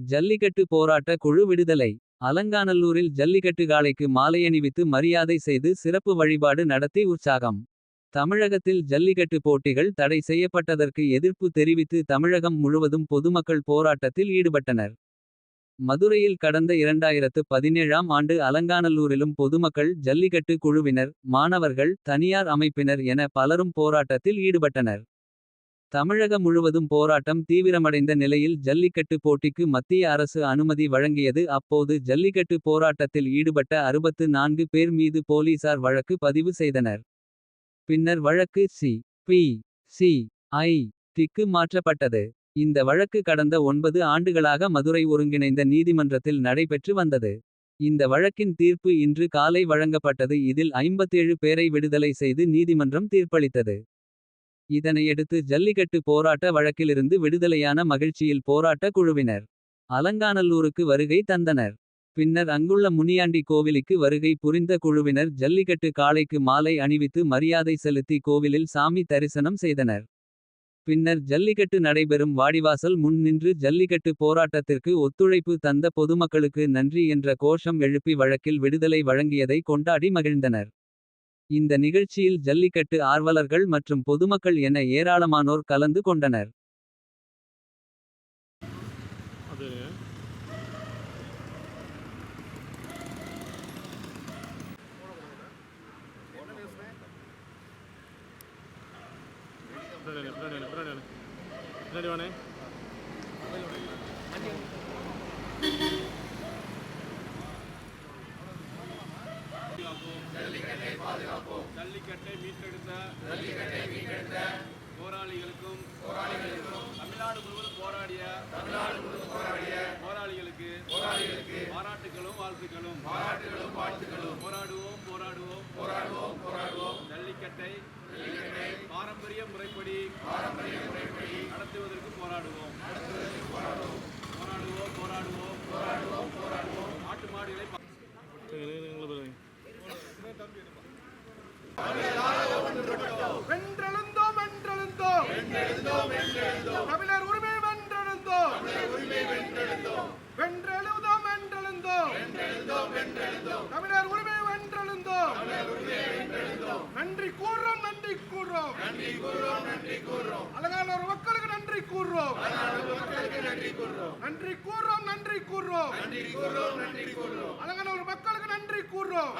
ஜல்லிக்கட்டு போராட்ட குழு விடுதலை அலங்காநல்லூரில் ஜல்லிக்கட்டு காளைக்கு மாலையணிவித்து மரியாதை செய்து சிறப்பு வழிபாடு நடத்தி உற்சாகம். தமிழகத்தில் ஜல்லிக்கட்டு போட்டிகள் தடை செய்யப்பட்டதற்கு எதிர்ப்பு தெரிவித்து தமிழகம் முழுவதும் பொதுமக்கள் போராட்டத்தில் ஈடுபட்டனர். மதுரையில் கடந்த 2017ஆம் ஆண்டு அலங்காநல்லூரிலும் பொதுமக்கள் ஜல்லிக்கட்டு குழுவினர். மாணவர்கள் தனியார் அமைப்பினர் என பலரும் போராட்டத்தில் ஈடுபட்டனர். தமிழக முழுவதும் போராட்டம் தீவிரமடைந்த நிலையில் ஜல்லிக்கட்டு போட்டிக்கு மத்திய அரசு அனுமதி வழங்கியது அப்போது ஜல்லிக்கட்டு போராட்டத்தில் ஈடுபட்ட 64 பேர் மீது போலீசார் வழக்கு பதிவு செய்தனர். பின்னர் வழக்கு சி. பி. சி. ஐ. டிக்கு மாற்றப்பட்டது. இந்த வழக்கு கடந்த ஒன்பது ஆண்டுகளாக மதுரை ஒருங்கிணைந்த நீதிமன்றத்தில் நடைபெற்று வந்தது. இந்த வழக்கின் தீர்ப்பு இன்று காலை வழங்கப்பட்டது இதில் 57 பேரை விடுதலை செய்து நீதிமன்றம் தீர்ப்பளித்தது. இதனையடுத்து ஜல்லிக்கட்டு போராட்ட வழக்கிலிருந்து விடுதலையான மகிழ்ச்சியில் போராட்ட குழுவினர். அலங்காநல்லூருக்கு வருகை தந்தனர். பின்னர் அங்குள்ள முனியாண்டி கோவிலுக்கு வருகை புரிந்த குழுவினர் ஜல்லிக்கட்டு காளைக்கு மாலை அணிவித்து மரியாதை செலுத்தி கோவிலில் சாமி தரிசனம் செய்தனர். பின்னர் ஜல்லிக்கட்டு நடைபெறும் வாடிவாசல் முன் நின்று ஜல்லிக்கட்டு போராட்டத்திற்கு ஒத்துழைப்பு தந்த பொதுமக்களுக்கு நன்றி என்ற கோஷம் எழுப்பி வழக்கில் விடுதலை வழங்கியதை கொண்டாடி மகிழ்ந்தனர். இந்த நிகழ்ச்சியில் ஜல்லிக்கட்டு ஆர்வலர்கள் மற்றும் பொதுமக்கள் என ஏராளமானோர் கலந்து கொண்டனர். பின்னாடி வானே பின்னாடி வாண்ணே ஜல்லிக்கட்டை மீட்டெடுத்த ஜல்லிக்கட்டை மீட்டெடுத்த போராளிகளுக்கும் போராளிகளுக்கும் தமிழ்நாடு முழுவதும் போராடிய தமிழ்நாடு முழுவதும் போராடிய போராளிகளுக்கு போராளிகளுக்கு பாராட்டுகளும் வாழ்த்துக்களும். பாராட்டுகளும் வாழ்த்துக்களும். போராடுவோம் போராடுவோம். போராடுவோம் போராடுவோம். ஜல்லிக்கட்டை ஜல்லிக்கட்டை பாரம்பரிய முறைப்படி பாரம்பரிய முறைப்படி நடத்துவதற்கு போராடுவோம். நடத்துவதற்கு போராடுவோம். போராடுவோம் போராடுவோம். போராடுவோம் போராடுவோம். நாட்டு மாடுகளை நன்றி கூறுறோம் நன்றி கூறுறோம். அழகானோர் மக்களுக்கு நன்றி கூறுறோம். நன்றி கூறுறோம். நன்றி கூறுறோம் அழகானோர் மக்களுக்கு நன்றி கூறுறோம்.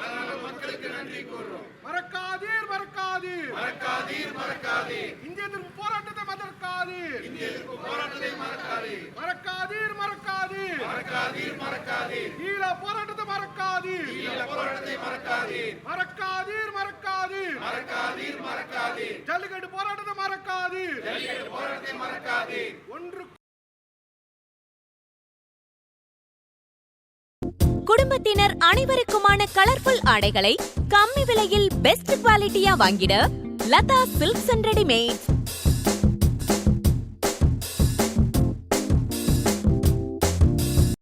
மறக்காதீர் மறக்காதீர். மறக்காதீர் மறக்காதீர். இந்திய எதிர்ப்பு போராட்டத்தை மறக்காதீர். இந்திய எதிர்ப்பு போராட்டத்தை மறக்காதீர். மறக்காதீர் மறக்காதீர். மறக்காதீர் மறக்காதீர். ஈழ போராட்டத்தை மறக்காதீர். ஈழ போராட்டத்தை மறக்காதீர். மறக்காதீர். மறக்காதீர் மறக்காதீர். ஜல்லிக்கட்டு போராட்டத்தை மறக்காதீர். ஜல்லிக்கட்டு போராட்டத்தை மறக்காதீர். ஒன்று குடும்பத்தினர் அனைவருக்குமான கலர்ஃபுல் ஆடைகளை கம்மி விலையில் பெஸ்ட் குவாலிட்டியா வாங்கிட லதா சில்க்ஸ் அண்ட் ரெடிமேட்ஸ்.